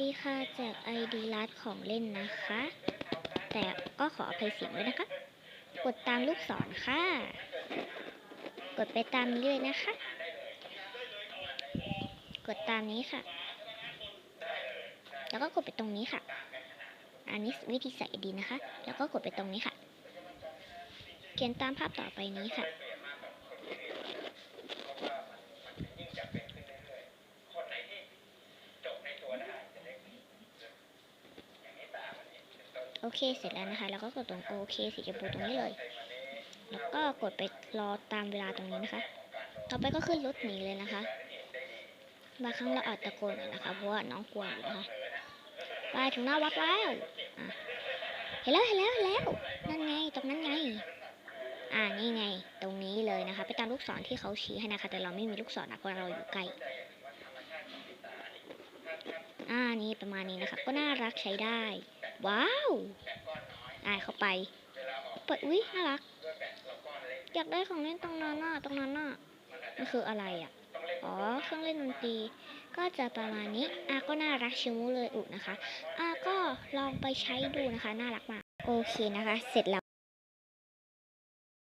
ดีค่ะจาก ID รัดของเล่นนะคะ แต่ก็ขออภัยเสียงด้วยนะคะ กดตามลูกศรค่ะ กดไปตามนี้เลยนะคะ กดตามนี้ค่ะ แล้วก็กดไปตรงนี้ค่ะ อันนี้วิธีใส่ ID นะคะ แล้วก็กดไปตรงนี้ค่ะ เขียนตามภาพต่อไปนี้ค่ะ โอเคเสร็จแล้วนะคะ แล้วก็กดตรงโอเคสีชมพูตรงนี้เลย แล้วก็กดไปรอตามเวลาตรงนี้นะคะ ต่อไปก็ขึ้นรถหนีเลยนะคะบางครั้งเราอาจตะโกนหน่อยนะคะเพราะว่าน้องกลัวอยู่นะคะไปถึงหน้าวัดแล้วเห็นแล้วเห็นแล้วนแล้วนั่นไงตรงนั้นไง อ่านี่ไง ตรงนี้เลยนะคะ ไปตามลูกศรที่เขาชี้ให้นะคะ แต่เราไม่มีลูกศรนะเพราะเราอยู่ใกล้อ่านี่ประมาณนี้นะคะ ก็น่ารักใช้ได้ ว้าวอ่าเข้าไป เปิดอุ้ยน่ารัก อยากได้ของเล่นตรงนั้นน่ะตรงนั้นน่ะมันคืออะไรอะ อ๋อ เครื่องเล่นดนตรี ก็จะประมาณนี้ อะก็น่ารักชิมูเลยอุนะคะ อะก็ลองไปใช้ดูนะคะ น่ารักมาก โอเคนะคะ เสร็จแล้ว